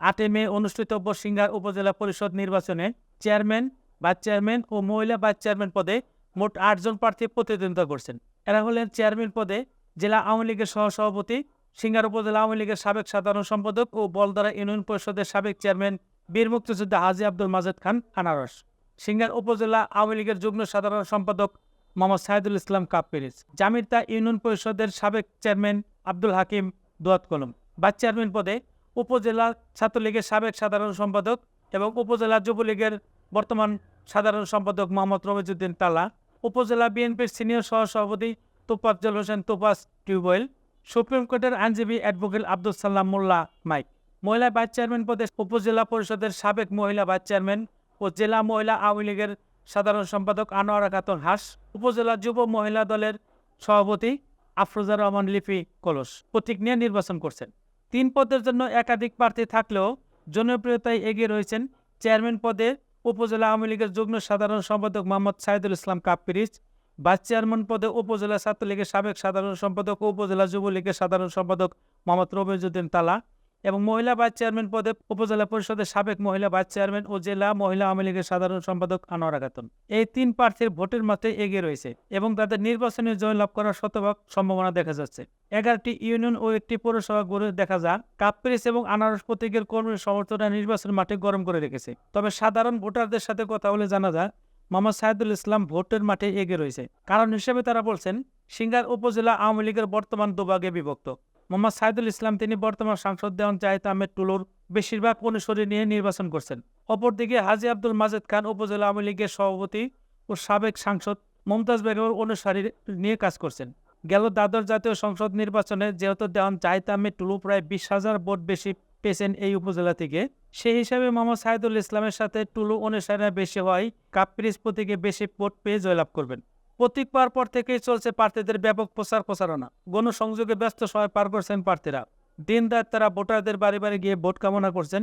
আটই মে অনুষ্ঠিতব্য সিঙ্গার উপজেলা পরিষদ নির্বাচনে চেয়ারম্যান, ভাইস চেয়ারম্যান ও মহিলা ভাইস চেয়ারম্যান পদে মোট আটজন প্রার্থী প্রতিদ্বন্দ্বিতা করছেন। এরা হলেন চেয়ারম্যান পদে জেলা আওয়ামী লীগের সহসভাপতি, সিঙ্গার উপজেলা আওয়ামী লীগের সাবেক সাধারণ সম্পাদক ও বলদারা ইউনিয়ন পরিষদের সাবেক চেয়ারম্যান বীর মুক্তিযোদ্ধা হাজি আব্দুল মাজেদ খান আনারস। সিঙ্গার উপজেলা আওয়ামী লীগের যুগ্ম সাধারণ সম্পাদক মোহাম্মদ সাইদুল ইসলাম কাপ্পিরিস জামিরতা ইউনিয়ন পরিষদের সাবেক চেয়ারম্যান আব্দুল হাকিম দোয়াত কলম। ভাইস চেয়ারম্যান পদে উপজেলা ছাত্রলীগের সাবেক সাধারণ সম্পাদক এবং উপজেলা যুবলীগের বর্তমান সাধারণ সম্পাদক মোহাম্মদ রমিজুদ্দিন তালা, উপজেলা বিএনপির সিনিয়র সহসভাপতি Topajjal Hossain Topas tube well, supreme কোর্টের আইনজীবী অ্যাডভোকেট আব্দুল সাল্লাম মোল্লা মাইক। মহিলা ভাইস চেয়ারম্যান পদে উপজেলা পরিষদের সাবেক মহিলা ভাইস চেয়ারম্যান ও জেলা মহিলা আওয়ামী লীগের সাধারণ সম্পাদক আনোয়ারা খাতুন হাস, উপজেলা যুব মহিলা দলের সভাপতি আফরোজা রহমান লিপি কলস প্রতীক নিয়ে নির্বাচন করছেন। তিন পদের জন্য একাধিক প্রার্থী থাকলেও জনপ্রিয়তায় এগিয়ে রয়েছেন চেয়ারম্যান পদে উপজেলা আওয়ামী লীগের যুগ্ম সাধারণ সম্পাদক মোহাম্মদ সাইদুল ইসলাম কাপ্পিরিজ ভাইস চেয়ারম্যান পদে উপজেলা ছাত্রলীগের সাবেক সাধারণ সম্পাদক ও উপজেলা যুবলীগের সাধারণ সম্পাদক মোহাম্মদ রবিজুদ্দিন তালা এবং মহিলা ভাইস চেয়ারম্যান পদে উপজেলা পরিষদের সাবেক মহিলা ভাইস চেয়ারম্যান ও জেলা মহিলা আওয়ামী লীগের সাধারণ সম্পাদক আনোয়ারা খাতুন এই তিন প্রার্থীর ভোটের মাত্রায় এগিয়ে রয়েছে এবং তাদের নির্বাচনে জয় লাভ করার শতভাগ সম্ভাবনা দেখা যাচ্ছে। এগারোটি ইউনিয়ন ও একটি পৌরসভা গড়ে দেখা যায় কাপ্পিরিস এবং আনারস প্রতীকের কর্মীর সমর্থকরা নির্বাচন মাঠে গরম করে রেখেছে। তবে সাধারণ ভোটারদের সাথে কথা বলে জানা যায়, মোহাম্মদ সাইদুল ইসলাম ভোটের মাঠে এগিয়ে রয়েছে। কারণ হিসেবে তারা বলছেন, সিঙ্গার উপজেলা আওয়ামী লীগের বর্তমান দুভাগে বিভক্ত। মোহাম্মদ সাইদুল ইসলাম, তিনি বর্তমান সাংসদ দেওয়ান জাহিদ আহমেদ টুলুর বেশিরভাগ অনুসরী নিয়ে নির্বাচন করছেন। অপরদিকে হাজি আব্দুল মাজেদ খান উপজেলা আওয়ামী লীগের সভাপতি ও সাবেক সাংসদ মমতাজ বেগমের অনুসারী নিয়ে কাজ করছেন। গেল দ্বাদশ জাতীয় সংসদ নির্বাচনে যেহেতু দেওয়ান জাহিদ আহমেদ টুলু প্রায় বিশ হাজার ভোট বেশি পেয়েছেন এই উপজেলা থেকে, সেই হিসাবে মোহাম্মদ সাইদুল ইসলামের সাথে টুলু অনুসারীরা বেশি কাপ্রিস প্রতীকে বেশি ভোট পেয়ে জয়লাভ করবেন। প্রতীক পাওয়ার পর থেকেই চলছে প্রার্থীদের ব্যাপক প্রচার প্রচারণা। গণসংযোগে ব্যস্ত সময় পার করছেন প্রার্থীরা। দিন রাত তারা ভোটারদের বাড়ি বাড়ি গিয়ে ভোট কামনা করছেন।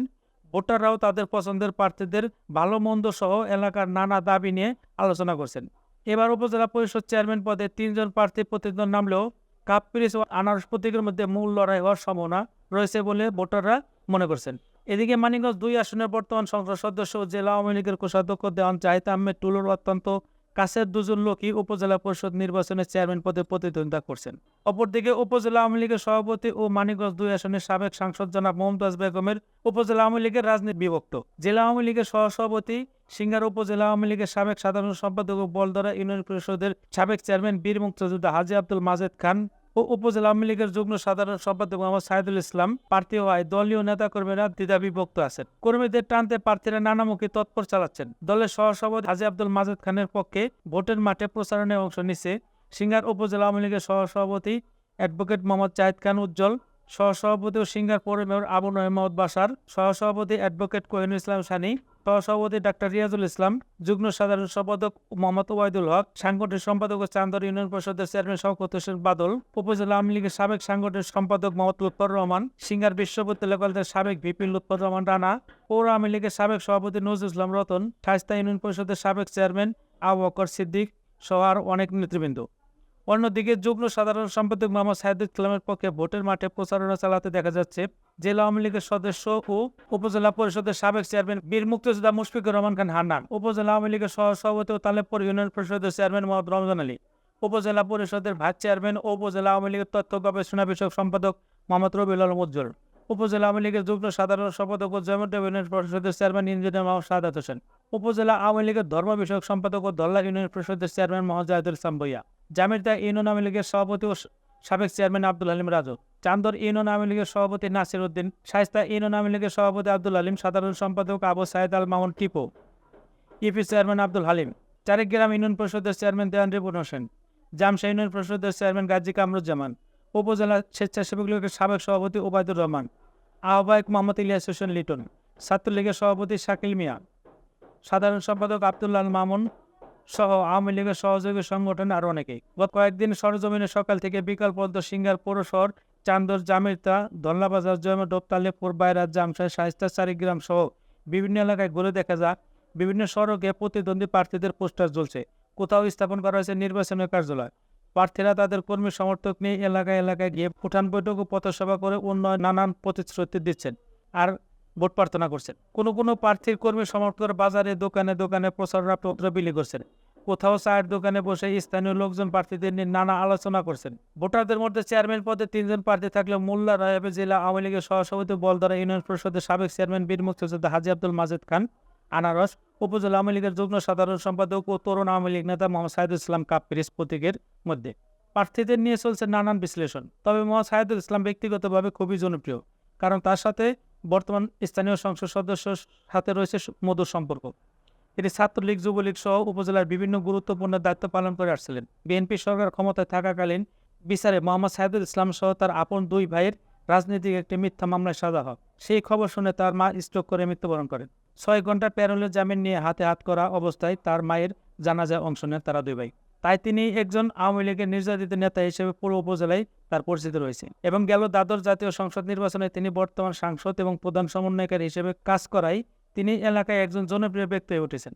ভোটাররাও তাদের পছন্দের প্রার্থীদের ভালো মন্দ সহ এলাকার নানা দাবি নিয়ে আলোচনা করছেন। এবার উপজেলা পরিষদ চেয়ারম্যান পদে তিনজন প্রার্থী প্রতিদ্বন্দ্ব নামলেও কাপ্পিরিস ও আনারস প্রতীকের মধ্যে মূল লড়াই হওয়ার সম্ভাবনা রয়েছে বলে ভোটাররা মনে করছেন। এদিকে মানিকগঞ্জ দুই আসনের বর্তমান সংসদ সদস্য ও জেলা আওয়ামী লীগের কোষাধ্যক্ষ দেওয়ান জাহিদ আহমেদ টুলুর অত্যন্ত কাছের দুজন লোকই উপজেলা পরিষদ নির্বাচনের চেয়ারম্যান পদে প্রতিদ্বন্দ্বিতা করছেন। অপরদিকে উপজেলা আওয়ামী লীগের সভাপতি ও মানিকগঞ্জ দুই আসনের সাবেক সাংসদ জনাব মমতাজ বেগমের উপজেলা আওয়ামী লীগের রাজনীতি বিভক্ত। জেলা আওয়ামী লীগের সহসভাপতি সিঙ্গার উপজেলা আওয়ামী লীগের সাবেক সাধারণ সম্পাদক ও বলদরা ইউনিয়ন পরিষদের সাবেক চেয়ারম্যান বীর মুক্তিযোদ্ধা হাজি আব্দুল মাজেদ খান ও উপজেলা আওয়ামী লীগের যুগ্ম সাধারণ সম্পাদক মোহাম্মদ সাইদুল ইসলাম প্রার্থী হওয়ায় দলীয় নেতা কর্মীরা দ্বিধা বিভক্ত আছেন। কর্মীদের টানতে প্রার্থীরা নানামুখী তৎপর চালাচ্ছেন। দলের সহসভাপতি হাজি আব্দুল মাজেদ খানের পক্ষে ভোটের মাঠে প্রচারণে অংশ নিচ্ছে সিঙ্গার উপজেলা আওয়ামী লীগের সহসভাপতি অ্যাডভোকেট মোহাম্মদ চাহিদ খান উজ্জ্বল। সহসভাপতি ও সিঙ্গার পৌর মেয়র আবু নহেমদ বাসার সহসভাপতি অ্যাডভোকেট কোহিনুল ইসলাম সানি, সহসভাপতি ডাক্তার রিয়াজুল ইসলাম, যুগ্ম সাধারণ সম্পাদক মোহাম্মদ ওবায়দুল হক, সাংগঠনিক সম্পাদক ও চান্দর ইউনিয়ন পরিষদের চেয়ারম্যান শওকত হোসেন বাদল, উপজেলা আওয়ামী লীগের সাবেক সাংগঠনিক সম্পাদক মোহাম্মদ লুৎফর রহমান, সিঙ্গার বিশ্ববিদ্যালয় কলেজের সাবেক ভিপি লুৎফর রহমান রানা, পৌর আওয়ামী লীগের সাবেক সভাপতি নজরুল ইসলাম রতন শায়স্তা ইউনিয়ন পরিষদের সাবেক চেয়ারম্যান আবু বকর সিদ্দিক সহ আর অনেক নেতৃবৃন্দ। অন্যদিকে যুগ্ম সাধারণ সম্পাদক মোহাম্মদ সাইদুল ইসলামের পক্ষে ভোটের মাঠে প্রচারণা চালাতে দেখা যাচ্ছে জেলা আওয়ামী লীগের সদস্য ও উপজেলা পরিষদের সাবেক চেয়ারম্যান বীর মুক্তিযোদ্ধা মুশফিকুর রহমান খান হান্নান, উপজেলা আওয়ামী লীগের সহ সভাপতি ও তালেবপুর ইউনিয়ন পরিষদের চেয়ারম্যান মোহাম্মদ রমজান আলী, উপজেলা পরিষদের ভাইস চেয়ারম্যান ও উপজেলা আওয়ামী লীগের তথ্য গবেষণা বিষয়ক সম্পাদক মোহাম্মদ রবিউল আলম উজ্জ্বল, উপজেলা আওয়ামী লীগের যুগ্ম সাধারণ সম্পাদক ও জয়মন্ট ইউনিয়ন পরিষদের চেয়ারম্যান ইঞ্জিনিয়ার মোহাম্মদ সাদাত হোসেন, উপজেলা আওয়ামী লীগের ধর্ম বিষয়ক সম্পাদক ও দল্লা ইউনিয়ন পরিষদের চেয়ারম্যান মোহাম্মদ জাহিদুল ইসলাম বইয়া জামিরদা ইউনিয়ন আওয়ামী লীগের সভাপতি ও সাবেক চেয়ারম্যান আব্দুল হালিম রাজু। চান্দর ইউনিয়ন আওয়ামী লীগের সভাপতি নাসির উদ্দিন শাইস্তা ইউনিয়ন আওয়ামী লীগের সভাপতি আব্দুল হালিম সাধারণ সম্পাদক Abu Saeed Al Mamun Tipu. UP chairman Abdul Halim, Charigram union পরিষদের চেয়ারম্যান দেওয়ান রিপুন হোসেন জামশা ইউনিয়ন পরিষদের চেয়ারম্যান গাজী কামরুজ্জামান, উপজেলা স্বেচ্ছাসেবক লীগের সাবেক সভাপতি ওবায়দুর রহমান, আহ্বায়ক মোহাম্মদ ইলিয়াস হোসেন লিটন, ছাত্রলীগের সভাপতি শাকিল মিয়া, সাধারণ সম্পাদক আবদুল্লাহ মামুন সহ আওয়ামী লীগের সহযোগী সংগঠন আরও অনেকেই। গত কয়েকদিন সরজমিনে সকাল থেকে বিকাল পর্যন্ত সিঙ্গার পৌরশহর চান্দর জামিরতা দল্লাবাজার জয়মা ডোপতালেপুর বাইরাত জামশা শাইস্তা চারিগ্রাম সহ বিভিন্ন এলাকায় ঘুরে দেখা যায় বিভিন্ন সড়কে প্রতিদ্বন্দ্বী প্রার্থীদের পোস্টার জ্বলছে। কোথাও স্থাপন করা হয়েছে নির্বাচনের কার্যালয়। প্রার্থীরা তাদের কর্মী সমর্থক নিয়ে এলাকায় এলাকায় গিয়ে উঠান বৈঠক ও পথসভা করে উন্নয়ন নানান প্রতিশ্রুতি দিচ্ছেন। আর ভোট প্রার্থনা করছেন। কোনো কোনো প্রার্থীর কর্মী সমর্থকরা বাজারে, দোকানে দোকানে প্রচারপত্র বিলি করছেন। কোথাও চায়ের দোকানে বসে স্থানীয় লোকজন প্রার্থীদের নিয়ে নানা আলোচনা করছেন। ভোটারদের মধ্যে চেয়ারম্যান পদে তিনজন প্রার্থী থাকলেও মোল্লা রায়াবে জেলা আওয়ামী লীগের সহসভাপতি বলদারা ইউনিয়ন পরিষদের সাবেক চেয়ারম্যান বীর মুক্তিযোদ্ধা হাজি আব্দুল মাজেদ খান, আনারস, উপজেলা আওয়ামী লীগের যুগ্ম সাধারণ সম্পাদক ও তরুণ আওয়ামী লীগ নেতা মোহাম্মদ সাইদুল ইসলাম কাপ্পিরিস প্রতীকের মধ্যে। প্রার্থীদের নিয়ে চলছে নানান বিশ্লেষণ, তবে মোহাম্মদ সাইদুল ইসলাম ব্যক্তিগতভাবে খুবই জনপ্রিয়, কারণ তার সাথে বর্তমান স্থানীয় সংসদ সদস্যর সাথে রয়েছে মধুর সম্পর্ক। তিনি ছাত্রলীগ, যুবলীগ সহ উপজেলার বিভিন্ন গুরুত্বপূর্ণ দায়িত্ব পালন করে আসছিলেন। বিএনপি সরকার ক্ষমতায় থাকাকালীন বিচারে মোহাম্মদ সাইদুল ইসলাম সহ তার আপন দুই ভাইয়ের রাজনৈতিক একটি মিথ্যা মামলায় সাজা হয়। সেই খবর শুনে তার মা স্ট্রোক করে মৃত্যুবরণ করেন। ছয় ঘণ্টা প্যারোলে জামিন নিয়ে হাতে হাত করা অবস্থায় তার মায়ের জানাজায় অংশ নেন তারা দুই ভাই। তাই তিনি একজন আওয়ামী লীগের নির্যাতিত নেতা হিসেবে পূর্ব উপজেলায় তার পরিচিত রয়েছে এবং গেল দ্বাদশ জাতীয় সংসদ নির্বাচনে তিনি বর্তমান সাংসদ এবং প্রধান সমন্বয়কারী হিসেবে কাজ করায় তিনি এলাকায় একজন জনপ্রিয় ব্যক্তি হয়ে উঠেছেন।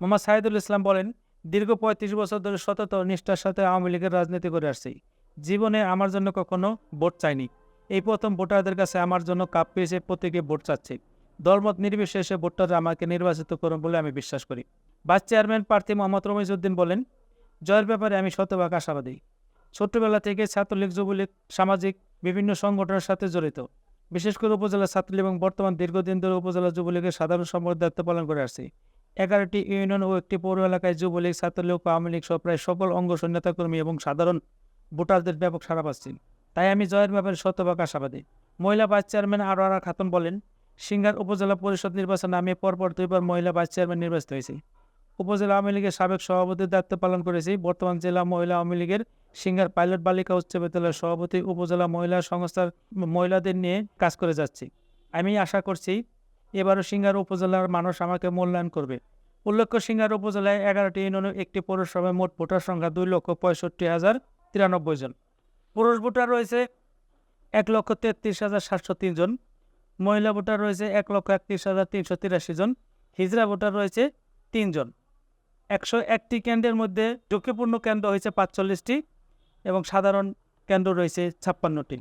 মোহাম্মদ সাইদুল ইসলাম বলেন, দীর্ঘ পঁয়ত্রিশ বছর ধরে সতত নিষ্ঠার সাথে আওয়ামী লীগের রাজনীতি করে আসছি। জীবনে আমার জন্য কখনো ভোট চাইনি। এই প্রথম ভোটারদের কাছে আমার জন্য কাপ পেয়েছে প্রত্যেকে ভোট চাচ্ছে। দলমত নির্বিশেষে ভোটাররা আমাকে নির্বাচিত করুন বলে আমি বিশ্বাস করি। ভাইস চেয়ারম্যান প্রার্থী মোহাম্মদ রমিজউদ্দিন বলেন জয়ের ব্যাপারে আমি শতভাগ আশাবাদী। ছোট্টবেলা থেকে ছাত্রলীগ, যুবলীগ, সামাজিক বিভিন্ন সংগঠনের সাথে জড়িত। বিশেষ করে উপজেলা ছাত্রলীগ এবং বর্তমান দীর্ঘদিন ধরে উপজেলা যুবলীগের সাধারণ সম্পাদক দায়িত্ব পালন করে আসছি। এগারোটি ইউনিয়ন ও একটি পৌর এলাকায় যুবলীগ, ছাত্রলীগ আওয়ামী লীগ সহ প্রায় সকল অঙ্গ নেতাকর্মী এবং সাধারণ ভোটারদের ব্যাপক সাড়া পাচ্ছি। তাই আমি জয়ের ব্যাপারে শতভাগ আশাবাদী। মহিলা ভাইস চেয়ারম্যান আরোয়ারা খাতুন বলেন, সিঙ্গার উপজেলা পরিষদ নির্বাচনে আমি পরপর দুইবার মহিলা ভাইস চেয়ারম্যান নির্বাচিত হয়েছি। উপজেলা আওয়ামী লীগের সাবেক সভাপতির দায়িত্ব পালন করেছি। বর্তমান জেলা মহিলা আওয়ামী লীগের সিঙ্গার পাইলট বালিকা উচ্চ বিদ্যালয়ের সভাপতি উপজেলা মহিলা সংস্থার মহিলাদের নিয়ে কাজ করে যাচ্ছি। আমি আশা করছি এবারও সিঙ্গার উপজেলার মানুষ আমাকে মূল্যায়ন করবে। উল্লেখ্য, সিঙ্গার উপজেলায় এগারোটি ইউনিয়ন একটি পৌরসভায় মোট ভোটার সংখ্যা দুই লক্ষ পঁয়ষট্টি হাজার তিরানব্বই জন। পুরুষ ভোটার রয়েছে এক লক্ষ তেত্রিশ হাজার সাতশো জন। মহিলা ভোটার রয়েছে এক লক্ষ একত্রিশ হাজার তিনশো তিরাশি জন। হিজড়া ভোটার রয়েছে তিনজন একশো একটি কেন্দ্রের মধ্যে ঝুঁকিপূর্ণ কেন্দ্র হয়েছে পাঁচচল্লিশটি এবং সাধারণ কেন্দ্র রয়েছে ছাপ্পান্নটি।